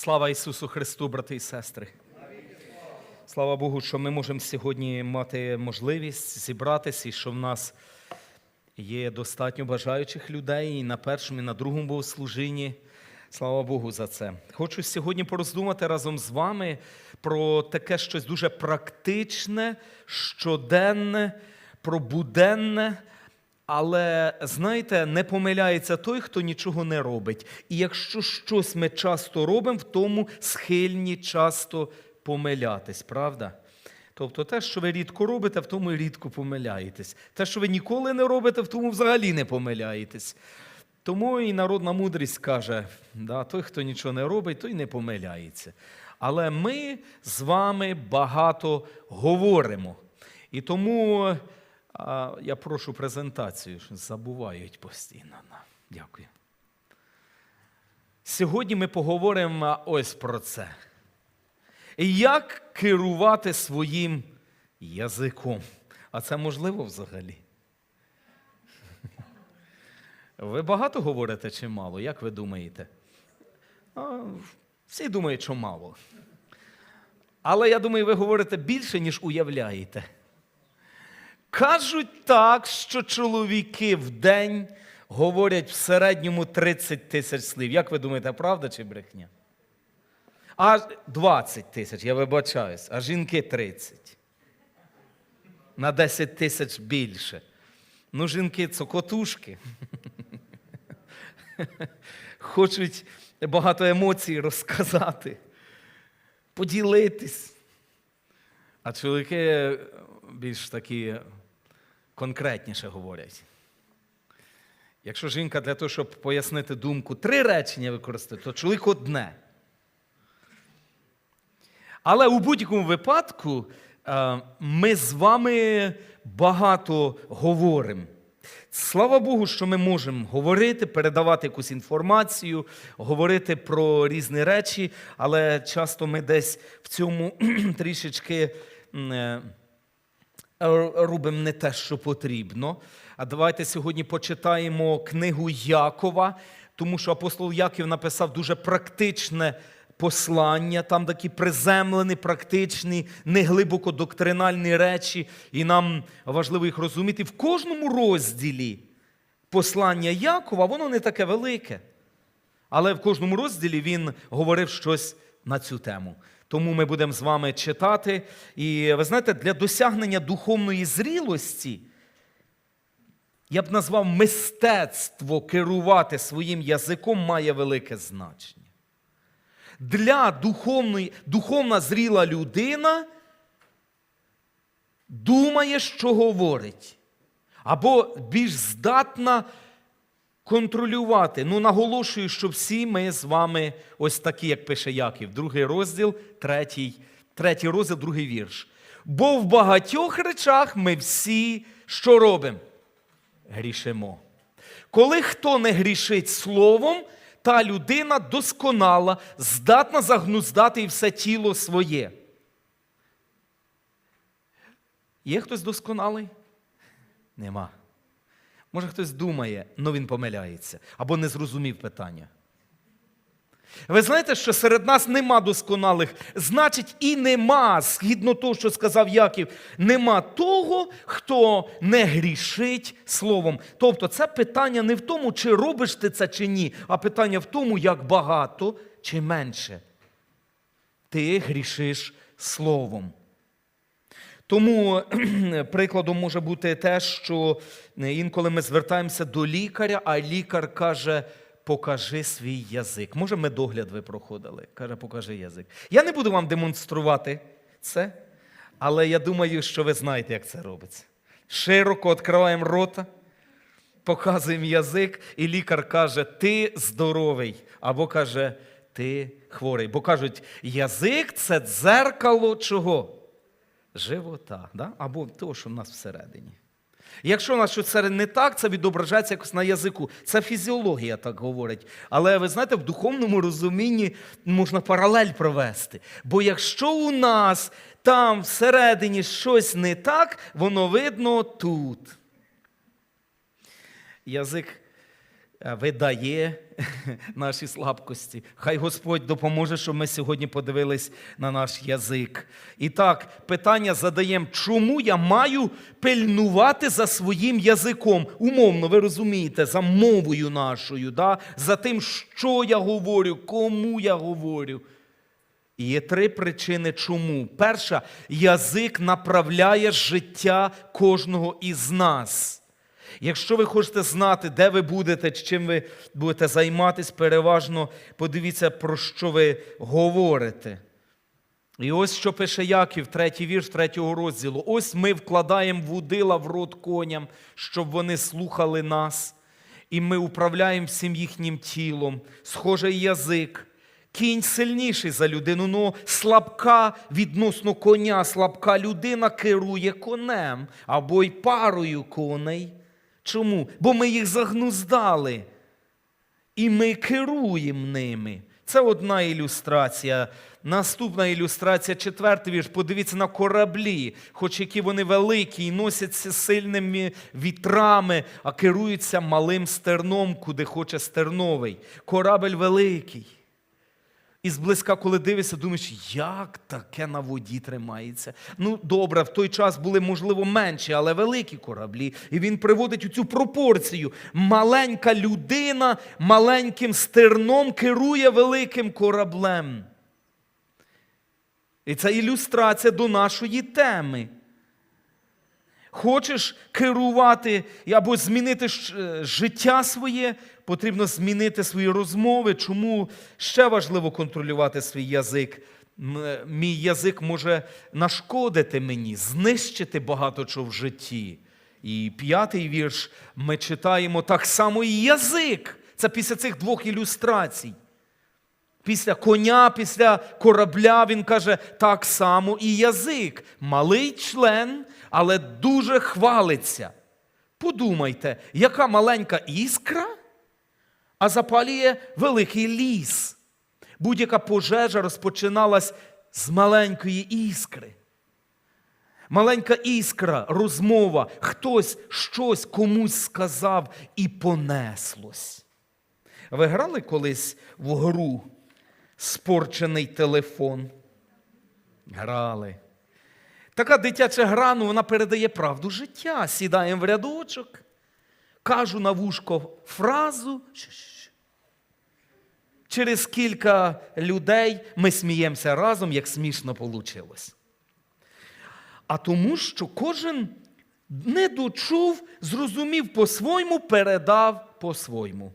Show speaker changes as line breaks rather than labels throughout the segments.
Слава Ісусу Христу, брати і сестри. Слава Богу, що ми можемо сьогодні мати можливість зібратися і що в нас є достатньо бажаючих людей і на першому, і на другому богослужінні. Слава Богу за це. Хочу сьогодні пороздумати разом з вами про таке щось дуже практичне, щоденне, про буденне. Але знаєте, не помиляється той, хто нічого не робить. І якщо щось ми часто робимо, в тому схильні часто помилятись, правда? Тобто те, що ви рідко робите, в тому і рідко помиляєтесь. Те, що ви ніколи не робите, в тому взагалі не помиляєтесь. Тому і народна мудрість каже: да, той, хто нічого не робить, той не помиляється. Але ми з вами багато говоримо. І тому а, я прошу презентацію, що забувають постійно. Дякую. Сьогодні ми поговоримо ось про це. Як керувати своїм язиком? А це можливо взагалі? Ви багато говорите чи мало? Як ви думаєте? А, всі думають, що мало. Але я думаю, ви говорите більше, ніж уявляєте. Кажуть так, що чоловіки в день говорять в середньому 30 тисяч слів. Як ви думаєте, правда чи брехня? А 20 тисяч, я вибачаюсь, а жінки 30. На 10 тисяч більше. Ну, жінки цокотушки. Хочуть багато емоцій розказати, поділитись. А чоловіки більш такі конкретніше говорять. Якщо жінка для того, щоб пояснити думку, три речення використає, то чоловік одне. Але у будь-якому випадку е, ми з вами багато говоримо. Слава Богу, що ми можемо говорити, передавати якусь інформацію, говорити про різні речі, але часто ми десь в цьому трішечки е, робимо не те, що потрібно. А давайте сьогодні почитаємо книгу Якова, тому що апостол Яків написав дуже практичне послання, там такі приземлені, практичні, неглибоко доктринальні речі, і нам важливо їх розуміти. В кожному розділі послання Якова, воно не таке велике. Але в кожному розділі він говорив щось на цю тему. Тому ми будемо з вами читати. І ви знаєте, для досягнення духовної зрілості я б назвав мистецтво керувати своїм язиком має велике значення. Для духовної, духовна зріла людина думає, що говорить, або більш здатна контролювати. Ну, наголошую, що всі ми з вами ось такі, як пише Яків, другий розділ, третій, третій розділ, другий вірш. Бо в багатьох речах ми всі що робимо? Грішимо. Коли хто не грішить словом, та людина досконала, здатна загнуздати все тіло своє. Є хтось досконалий? Нема. Може, хтось думає, але він помиляється або не зрозумів питання. Ви знаєте, що серед нас нема досконалих, значить, і нема, згідно того, що сказав Яків, нема того, хто не грішить словом. Тобто, це питання не в тому, чи робиш ти це чи ні, а питання в тому, як багато чи менше ти грішиш словом. Тому прикладом може бути те, що інколи ми звертаємося до лікаря, а лікар каже, покажи свій язик. Може, медогляд ви проходили? Каже, покажи язик. Я не буду вам демонструвати це, але я думаю, що ви знаєте, як це робиться. Широко відкриваємо рота, показуємо язик, і лікар каже, ти здоровий, або каже, ти хворий. Бо кажуть, язик це дзеркало чого? Живота, да? або того, що в нас всередині. Якщо у нас щось не так, це відображається якось на язику. Це фізіологія так говорить. Але ви знаєте, в духовному розумінні можна паралель провести. Бо якщо у нас там всередині щось не так, воно видно тут. Язик е, видає наші слабкості. Хай Господь допоможе, щоб ми сьогодні подивились на наш язик. І так, питання задаємо, чому я маю пильнувати за своїм язиком? Умовно, ви розумієте, за мовою нашою, да? за тим, що я говорю, кому я говорю. І є три причини, чому. Перша, язик направляє життя кожного із нас. Якщо ви хочете знати, де ви будете, чим ви будете займатися, переважно подивіться, про що ви говорите. І ось що пише Яків, третій вірш третього розділу. Ось ми вкладаємо вудила в рот коням, щоб вони слухали нас, і ми управляємо всім їхнім тілом, схожий язик. Кінь сильніший за людину, ну слабка відносно коня, слабка людина керує конем або й парою коней. Чому? Бо ми їх загнуздали. І ми керуємо ними. Це одна ілюстрація. Наступна ілюстрація, четвертий вірш. Подивіться на кораблі, хоч які вони великі і носяться сильними вітрами, а керуються малим стерном, куди хоче стерновий. Корабель великий. І зблизька, коли дивишся, думаєш, як таке на воді тримається. Ну, добре, в той час були, можливо, менші, але великі кораблі. І він приводить у цю пропорцію. Маленька людина маленьким стерном керує великим кораблем. І це ілюстрація до нашої теми. Хочеш керувати або змінити е, життя своє, потрібно змінити свої розмови. Чому ще важливо контролювати свій язик? Е, Мій язик може нашкодити мені, знищити багато чого в житті. І п'ятий вірш ми читаємо так само і язик. Це після цих двох ілюстрацій. Після коня, після корабля він каже так само і язик. Малий член, але дуже хвалиться. Подумайте, яка маленька іскра, а запалює великий ліс. Будь-яка пожежа розпочиналась з маленької іскри. Маленька іскра, розмова, хтось щось комусь сказав і понеслось. Ви грали колись в гру спорчений телефон? Грали. Така дитяча гра, ну, вона передає правду життя. Сідаємо в рядочок, кажу на вушко фразу. Через кілька людей ми сміємося разом, як смішно вийшло. А тому, що кожен не дочув, зрозумів по-своєму, передав по-своєму.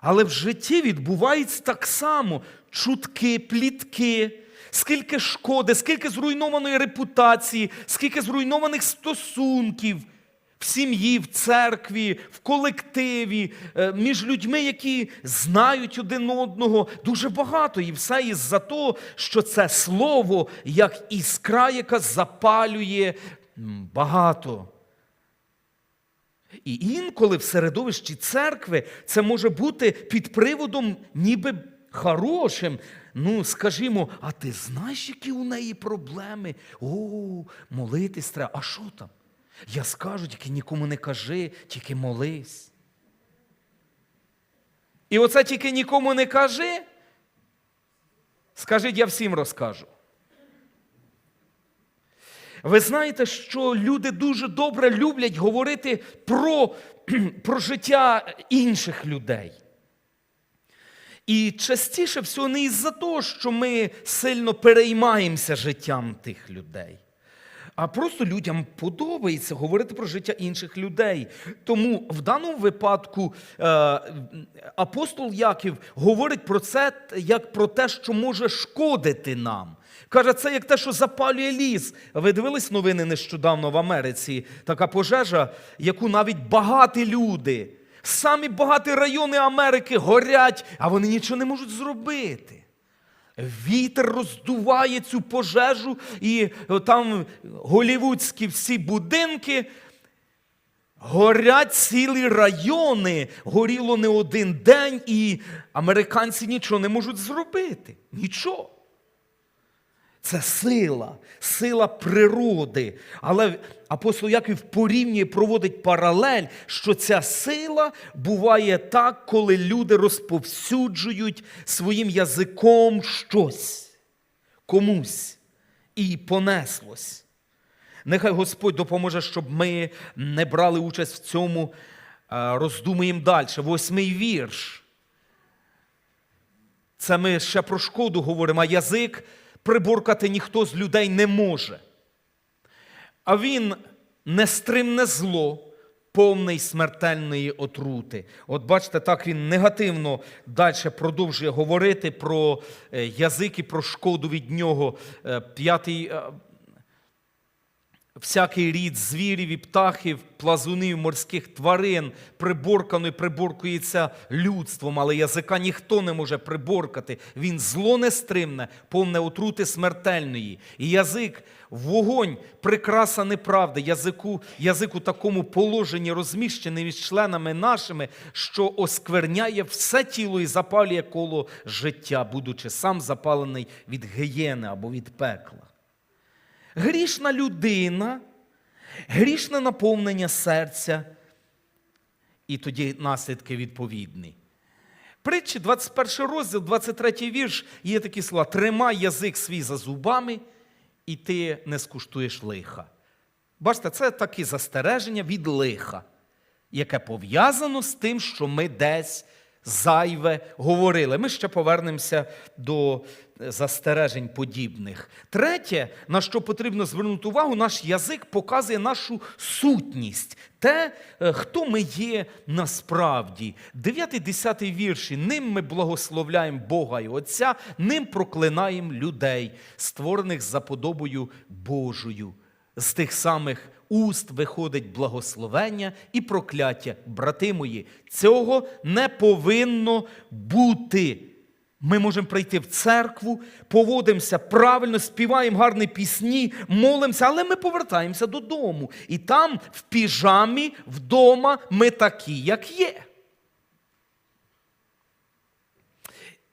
Але в житті відбувається так само чутки, плітки, скільки шкоди, скільки зруйнованої репутації, скільки зруйнованих стосунків в сім'ї, в церкві, в колективі, е, між людьми, які знають один одного, дуже багато. І все із-за того, що це слово, як іскра, яка запалює багато. І інколи в середовищі церкви це може бути під приводом ніби хорошим. Ну, скажімо, а ти знаєш, які у неї проблеми? О, молитись треба. А що там? Я скажу, тільки нікому не кажи, тільки молись. І оце тільки нікому не кажи. Скажіть, я всім розкажу. Ви знаєте, що люди дуже добре люблять говорити про, про життя інших людей. І частіше всього не із-за того, що ми сильно переймаємося життям тих людей. А просто людям подобається говорити про життя інших людей. Тому в даному випадку е, апостол Яків говорить про це як про те, що може шкодити нам. Каже, це як те, що запалює ліс. Ви дивились новини нещодавно в Америці? Така пожежа, яку навіть багаті люди, самі багаті райони Америки горять, а вони нічого не можуть зробити. Вітер роздуває цю пожежу, і там голівудські всі будинки. Горять цілі райони, горіло не один день, і американці нічого не можуть зробити. Нічого. Це сила, сила природи. Але апостол Яків порівнює, проводить паралель, що ця сила буває так, коли люди розповсюджують своїм язиком щось комусь і понеслось. Нехай Господь допоможе, щоб ми не брали участь в цьому. Роздумуємо далі. Восьмий вірш. Це ми ще про шкоду говоримо, а язик приборкати ніхто з людей не може. А він нестримне зло, повний смертельної отрути. От бачите, так він негативно далі продовжує говорити про е, язик і про шкоду від нього. Е, П'ятий е, всякий рід звірів і птахів, плазунів, морських тварин приборкано і приборкується людством, але язика ніхто не може приборкати. Він зло нестримне, повне отрути смертельної. І язик вогонь, прикраса неправди. Язику, язик у такому положенні розміщений між членами нашими, що оскверняє все тіло і запалює коло життя, будучи сам запалений від гієни або від пекла. Грішна людина, грішне наповнення серця, і тоді наслідки відповідні. Притчі, 21 розділ, 23 вірш, є такі слова: тримай язик свій за зубами, і ти не скуштуєш лиха. Бачите, це такі застереження від лиха, яке пов'язано з тим, що ми десь зайве говорили. Ми ще повернемося до застережень подібних. Третє, на що потрібно звернути увагу, наш язик показує нашу сутність, те, е, хто ми є насправді. 9-10 вірші. Ним ми благословляємо Бога і Отця, ним проклинаємо людей, створених за подобою Божою. З тих самих уст виходить благословення і прокляття. Брати мої, цього не повинно бути. Ми можемо прийти в церкву, поводимося правильно, співаємо гарні пісні, молимося, але ми повертаємося додому. І там, в піжамі, вдома, ми такі, як є.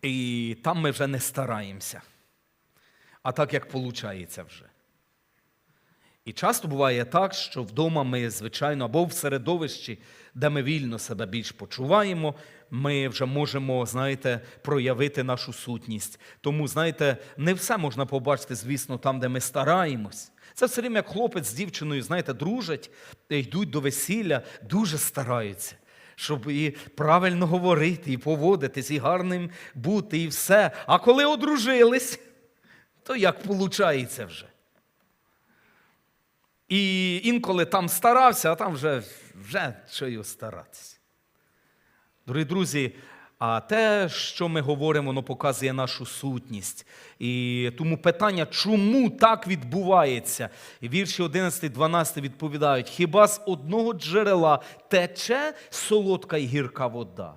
І там ми вже не стараємося. А так, як виходить вже. І часто буває так, що вдома ми, звичайно, або в середовищі, де ми вільно себе більш почуваємо, ми вже можемо, знаєте, проявити нашу сутність. Тому, знаєте, не все можна побачити, звісно, там, де ми стараємось. Це все время як хлопець з дівчиною, знаєте, дружать, йдуть до весілля, дуже стараються. Щоб і правильно говорити, і поводитись, і гарним бути, і все. А коли одружились, то як виходить вже? І інколи там старався, а там вже, вже що старатися. Дорогі друзі, а те, що ми говоримо, воно показує нашу сутність. І тому питання, чому так відбувається? І вірші 11-12 відповідають: хіба з одного джерела тече солодка й гірка вода?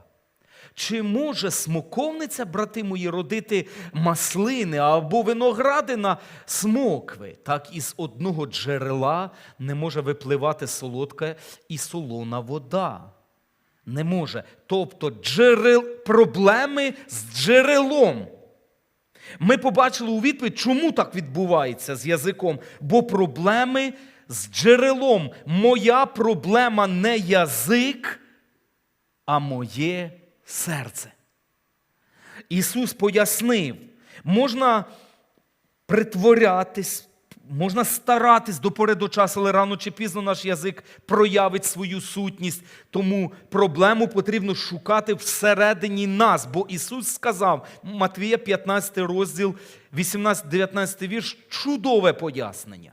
Чи може смоковниця, брати мої, родити маслини або виноградина смокви? Так із одного джерела не може випливати солодка і солона вода. Не може. Тобто джерел... проблеми з джерелом. Ми побачили у відповідь, чому так відбувається з язиком, бо проблеми з джерелом. Моя проблема не язик, а моє серце. Ісус пояснив, можна притворятись, можна старатись до часу, але рано чи пізно наш язик проявить свою сутність. Тому проблему потрібно шукати всередині нас. Бо Ісус сказав, Матвія 15 розділ, 18-19 вірш, чудове пояснення.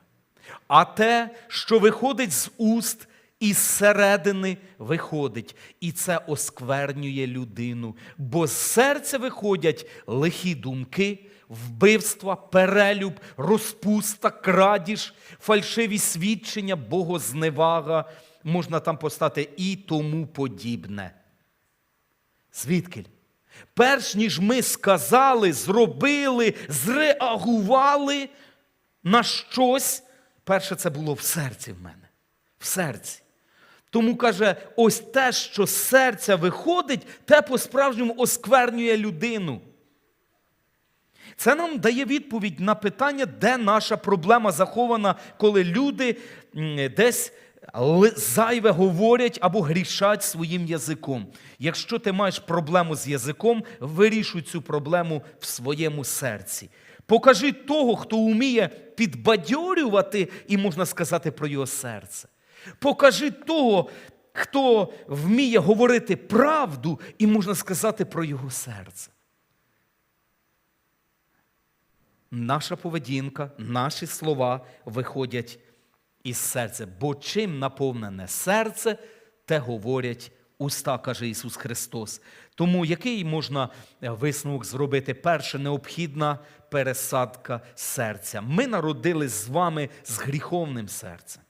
А те, що виходить з уст, із середини виходить, і це осквернює людину, бо з серця виходять лихі думки, вбивства, перелюб, розпуста, крадіж, фальшиві свідчення, богозневага, можна там постати і тому подібне. Звідкиль? Перш ніж ми сказали, зробили, зреагували на щось, перше це було в серці в мене. В серці. Тому каже, ось те, що з серця виходить, те по-справжньому осквернює людину. Це нам дає відповідь на питання, де наша проблема захована, коли люди десь зайве говорять або грішать своїм язиком. Якщо ти маєш проблему з язиком, вирішуй цю проблему в своєму серці. Покажи того, хто вміє підбадьорювати, і можна сказати про його серце. Покажи того, хто вміє говорити правду, і можна сказати про його серце. Наша поведінка, наші слова виходять із серця. Бо чим наповнене серце, те говорять уста, каже Ісус Христос. Тому який можна е, висновок зробити? Перше, необхідна пересадка серця. Ми народились з вами з гріховним серцем.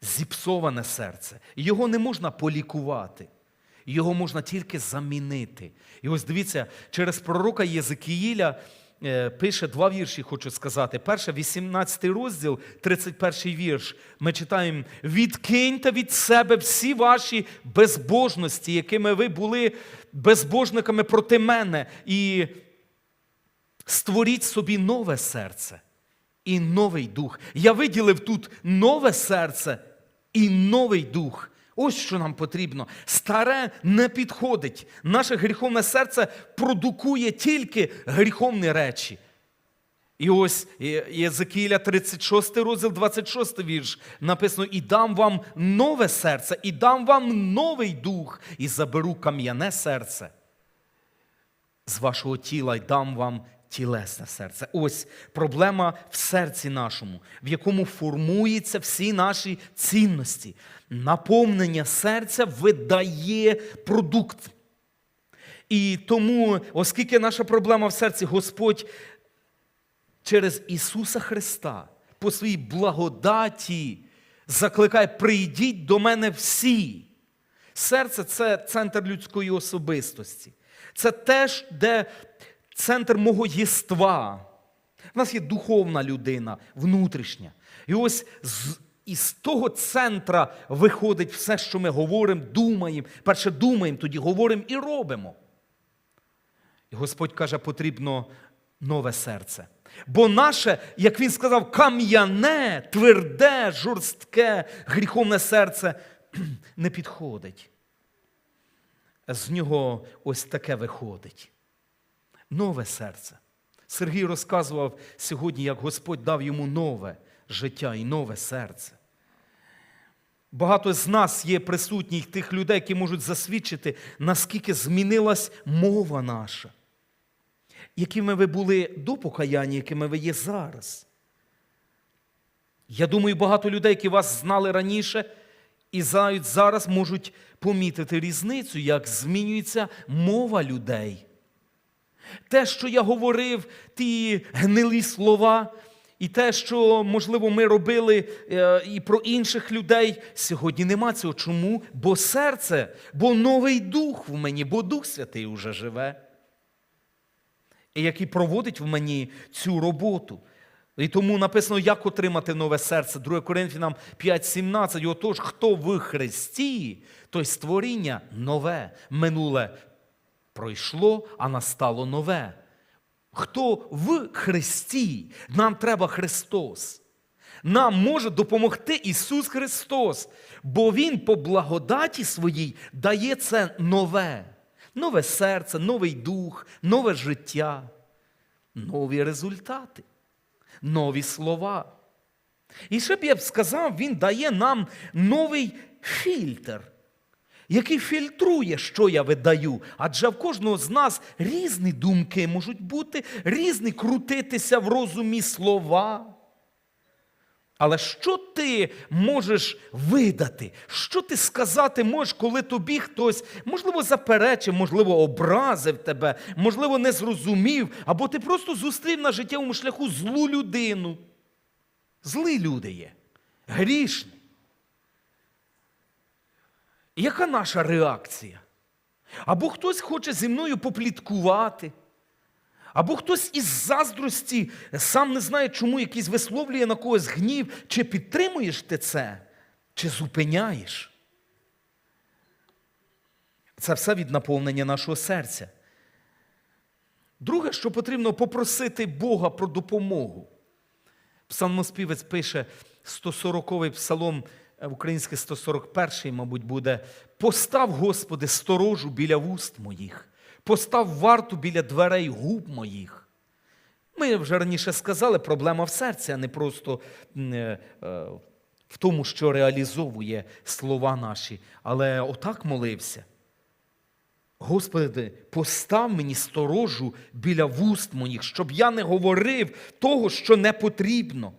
Зіпсоване серце. Його не можна полікувати. Його можна тільки замінити. І ось дивіться, через пророка Єзекіїля е, пише два вірші, хочу сказати. Перше, 18 розділ, 31 вірш. Ми читаємо: відкиньте від себе всі ваші безбожності, якими ви були безбожниками проти мене, і створіть собі нове серце і новий дух. Я виділив тут нове серце і новий дух. Ось що нам потрібно. Старе не підходить. Наше гріховне серце продукує тільки гріховні речі. І ось Єзекіля 36 розділ, 26 вірш написано: І дам вам нове серце, і дам вам новий дух, і заберу кам'яне серце з вашого тіла і дам вам тілесне серце. Ось проблема в серці нашому, в якому формуються всі наші цінності. Наповнення серця видає продукт. І тому, оскільки наша проблема в серці, Господь через Ісуса Христа по своїй благодаті закликає: прийдіть до мене всі. Серце це центр людської особистості. Це теж, де центр мого єства. У нас є духовна людина, внутрішня. І ось з, із того центра виходить все, що ми говоримо, думаємо. Перше думаємо, тоді говоримо і робимо. І Господь каже, потрібно нове серце. Бо наше, як він сказав, кам'яне, тверде, жорстке, гріховне серце не підходить. З нього ось таке виходить. Нове серце. Сергій розказував сьогодні, як Господь дав йому нове життя і нове серце. Багато з нас є присутніх тих людей, які можуть засвідчити, наскільки змінилась мова наша, якими ви були до покаяння, якими ви є зараз. Я думаю, багато людей, які вас знали раніше, і знають зараз можуть помітити різницю, як змінюється мова людей. Те, що я говорив, ті гнилі слова, і те, що, можливо, ми робили е, і про інших людей, сьогодні нема цього. Чому? Бо серце, бо новий дух в мені, бо Дух Святий уже живе. І який проводить в мені цю роботу. І тому написано, як отримати нове серце. 2 Коринфянам 5,17. Отож, хто в Христі, той створіння нове, минуле пройшло, а настало нове. Хто в Христі, нам треба Христос. Нам може допомогти Ісус Христос, бо Він по благодаті своїй дає це нове, нове серце, новий дух, нове життя, нові результати, нові слова. І ще б я б сказав, Він дає нам новий фільтр який фільтрує, що я видаю. Адже в кожного з нас різні думки можуть бути, різні крутитися в розумі слова. Але що ти можеш видати? Що ти сказати можеш, коли тобі хтось, можливо, заперечив, можливо, образив тебе, можливо, не зрозумів, або ти просто зустрів на життєвому шляху злу людину. Злі люди є, грішні. Яка наша реакція? Або хтось хоче зі мною попліткувати, або хтось із заздрості сам не знає, чому якийсь висловлює на когось гнів, чи підтримуєш ти це, чи зупиняєш. Це все від наповнення нашого серця. Друге, що потрібно попросити Бога про допомогу. Псалмоспівець пише 140-й псалом, е, український 141-й, мабуть, буде. Постав, Господи, сторожу біля вуст моїх, постав варту біля дверей губ моїх. Ми вже раніше сказали, проблема в серці, а не просто е, е, в тому, що реалізовує слова наші. Але отак молився. Господи, постав мені сторожу біля вуст моїх, щоб я не говорив того, що не потрібно.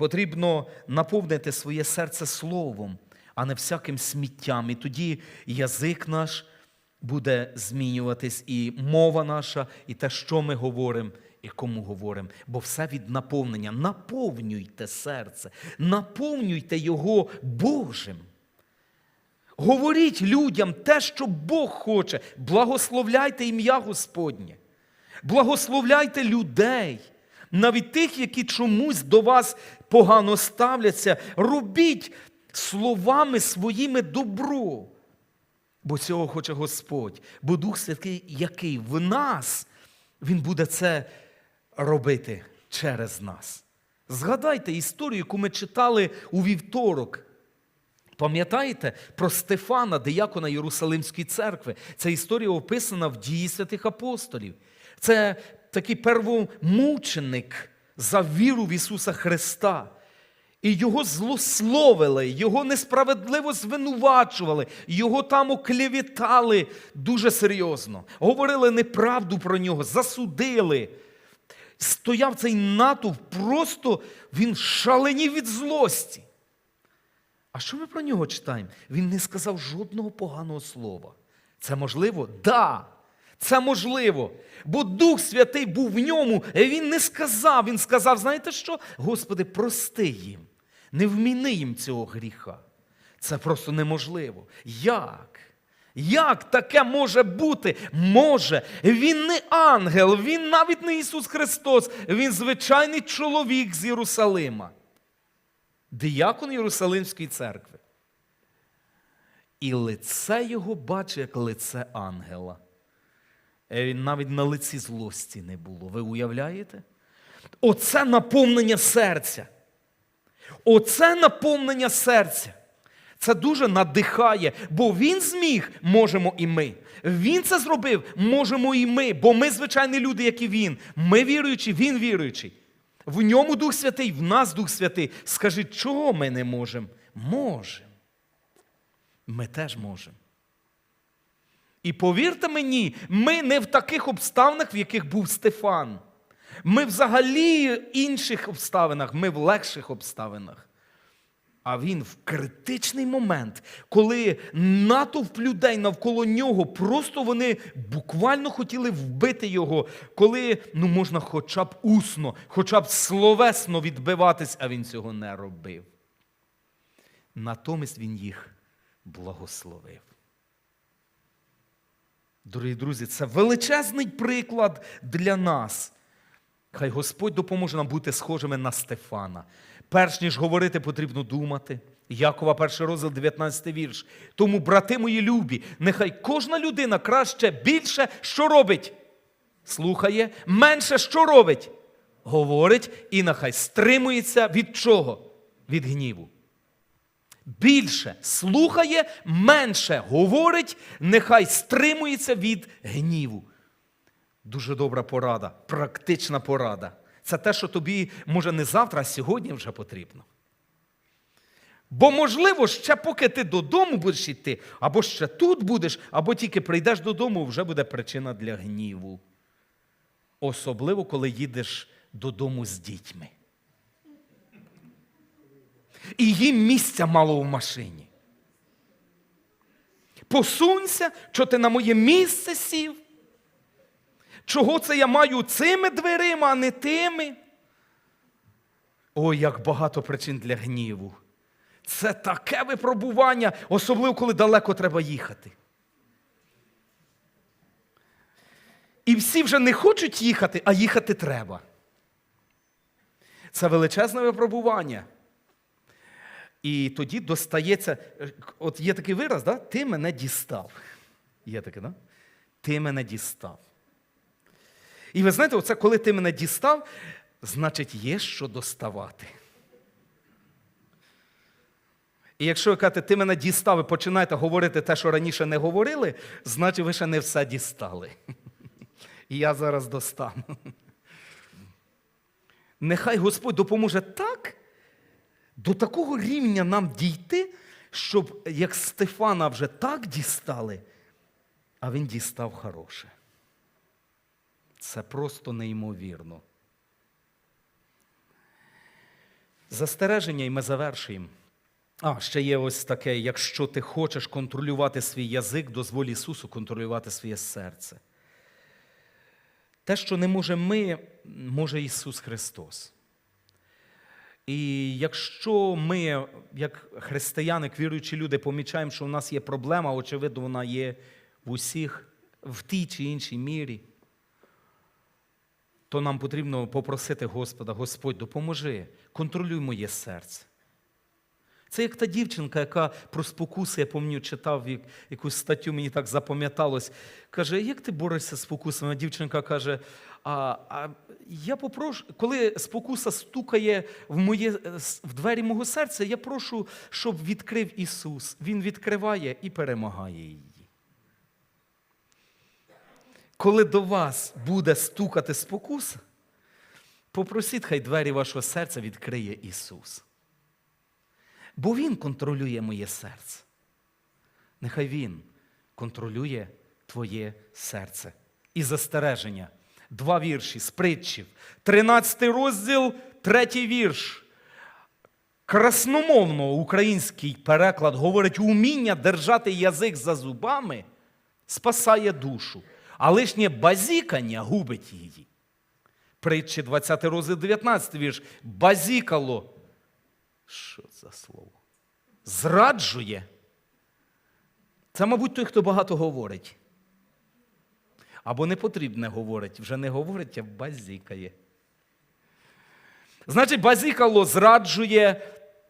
Потрібно наповнити своє серце словом, а не всяким сміттям. І тоді язик наш буде змінюватись, і мова наша, і те, що ми говоримо, і кому говоримо. Бо все від наповнення. Наповнюйте серце, наповнюйте його Божим. Говоріть людям те, що Бог хоче. Благословляйте ім'я Господнє. Благословляйте людей, навіть тих, які чомусь до вас погано ставляться. Робіть словами своїми добро. Бо цього хоче Господь. Бо Дух Святий, який в нас, Він буде це робити через нас. Згадайте історію, яку ми читали у вівторок. Пам'ятаєте про Стефана, диякона Єрусалимської церкви? Ця історія описана в дії святих апостолів. Це такий первомученик за віру в Ісуса Христа. І його злословили, його несправедливо звинувачували, його там оклівітали дуже серйозно. Говорили неправду про нього, засудили. Стояв цей натовп, просто він шаленів від злості. А що ми про нього читаємо? Він не сказав жодного поганого слова. Це можливо? Да. Це можливо. Бо Дух Святий був в ньому, і він не сказав. Він сказав: знаєте що? Господи, прости їм, не вміни їм цього гріха. Це просто неможливо. Як? Як таке може бути? Може. Він не ангел, він навіть не Ісус Христос, він звичайний чоловік з Єрусалима диякон Єрусалимської церкви. І лице його бачить, як лице ангела. Е, навіть на лиці злості не було. Ви уявляєте? Оце наповнення серця. Оце наповнення серця. Це дуже надихає, бо він зміг, можемо і ми. Він це зробив, можемо і ми, бо ми звичайні люди, як і він. Ми віруючі, він віруючий. В ньому Дух Святий, в нас Дух Святий. Скажіть, чого ми не можемо? Можемо. Ми теж можемо. І повірте мені, ми не в таких обставинах, в яких був Стефан. Ми взагалі в інших обставинах, ми в легших обставинах. А він в критичний момент, коли натовп людей навколо нього, просто вони буквально хотіли вбити його, коли ну, можна хоча б усно, хоча б словесно відбиватись, а він цього не робив. Натомість він їх благословив. Дорогі друзі, це величезний приклад для нас. Хай Господь допоможе нам бути схожими на Стефана. Перш ніж говорити, потрібно думати. Якова, перший розділ, 19 вірш. Тому, брати мої любі, нехай кожна людина краще більше що робить? Слухає, менше що робить? Говорить, і нехай стримується від чого? Від гніву. Більше слухає, менше говорить, нехай стримується від гніву. Дуже добра порада, практична порада. Це те, що тобі, може, не завтра, а сьогодні вже потрібно. Бо, можливо, ще поки ти додому будеш йти, або ще тут будеш, або тільки прийдеш додому, вже буде причина для гніву. Особливо, коли їдеш додому з дітьми. І їм місця мало в машині. Посунься, що ти на моє місце сів. Чого це я маю цими дверима, а не тими? Ой, як багато причин для гніву. Це таке випробування, особливо коли далеко треба їхати. І всі вже не хочуть їхати, а їхати треба. Це величезне випробування. І тоді достається, от є такий вираз, да? ти мене дістав. Є таке, да? Ти мене дістав. І ви знаєте, оце коли ти мене дістав, значить, є що доставати. І якщо ви кажете, ти мене дістав і починаєте говорити те, що раніше не говорили, значить ви ще не все дістали. І я зараз достану. Нехай Господь допоможе так, до такого рівня нам дійти, щоб як Стефана вже так дістали, а він дістав хороше. Це просто неймовірно. Застереження, і ми завершуємо. А, ще є ось таке: якщо ти хочеш контролювати свій язик, дозволь Ісусу контролювати своє серце. Те, що не може ми, може Ісус Христос. І якщо ми, як християни, як віруючі люди, помічаємо, що у нас є проблема, очевидно, вона є в усіх, в тій чи іншій мірі, то нам потрібно попросити Господа, Господь, допоможи, контролюй моє серце. Це як та дівчинка, яка про спокуси, я пам'ятаю, читав якусь статтю, мені так запам'яталось. Каже, як ти борешся з спокусами? Дівчинка каже: а, а я попрошу, коли спокуса стукає в, моє, в двері мого серця, я прошу, щоб відкрив Ісус. Він відкриває і перемагає її. Коли до вас буде стукати спокуса, попросіть, хай двері вашого серця відкриє Ісус. Бо Він контролює моє серце. Нехай Він контролює твоє серце. І застереження. Два вірші з притчів. 13 розділ, третій вірш. Красномовно український переклад говорить: уміння держати язик за зубами спасає душу, а лишнє базікання губить її. Притчі 20 розділ 19 вірш. Базікало. Що за слово? Зраджує. Це, мабуть, той, хто багато говорить. Або непотрібне говорить, вже не говорить, а базікає. Значить, базікало зраджує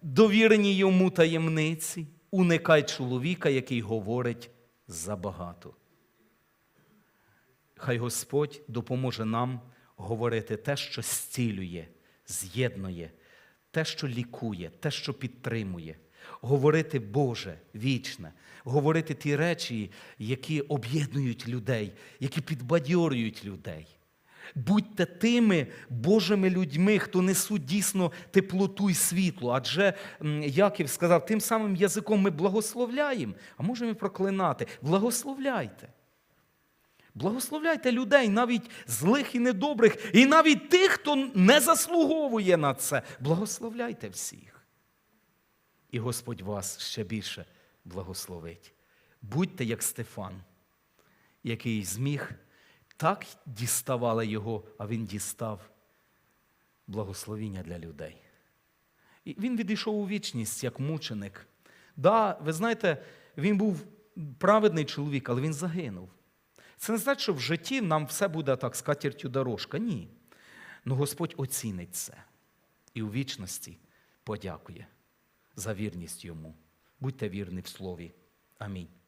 довірені йому таємниці. Уникай чоловіка, який говорить забагато. Хай Господь допоможе нам говорити те, що зцілює, з'єднує, те, що лікує, те, що підтримує. Говорити Боже, вічне, говорити ті речі, які об'єднують людей, які підбадьорюють людей. Будьте тими Божими людьми, хто несуть дійсно теплоту і світло. Адже Яків сказав, тим самим язиком ми благословляємо, а можемо проклинати. Благословляйте. Благословляйте людей, навіть злих і недобрих, і навіть тих, хто не заслуговує на це. Благословляйте всіх. І Господь вас ще більше благословить. Будьте як Стефан, який зміг, так діставали його, а він дістав благословіння для людей. І він відійшов у вічність як мученик. Да, ви знаєте, він був праведний чоловік, але він загинув. Це не значить, що в житті нам все буде так з катертю дорожка. Ні. Ну Господь оцінить це і у вічності подякує за вірність йому. Будьте вірні в слові. Амінь.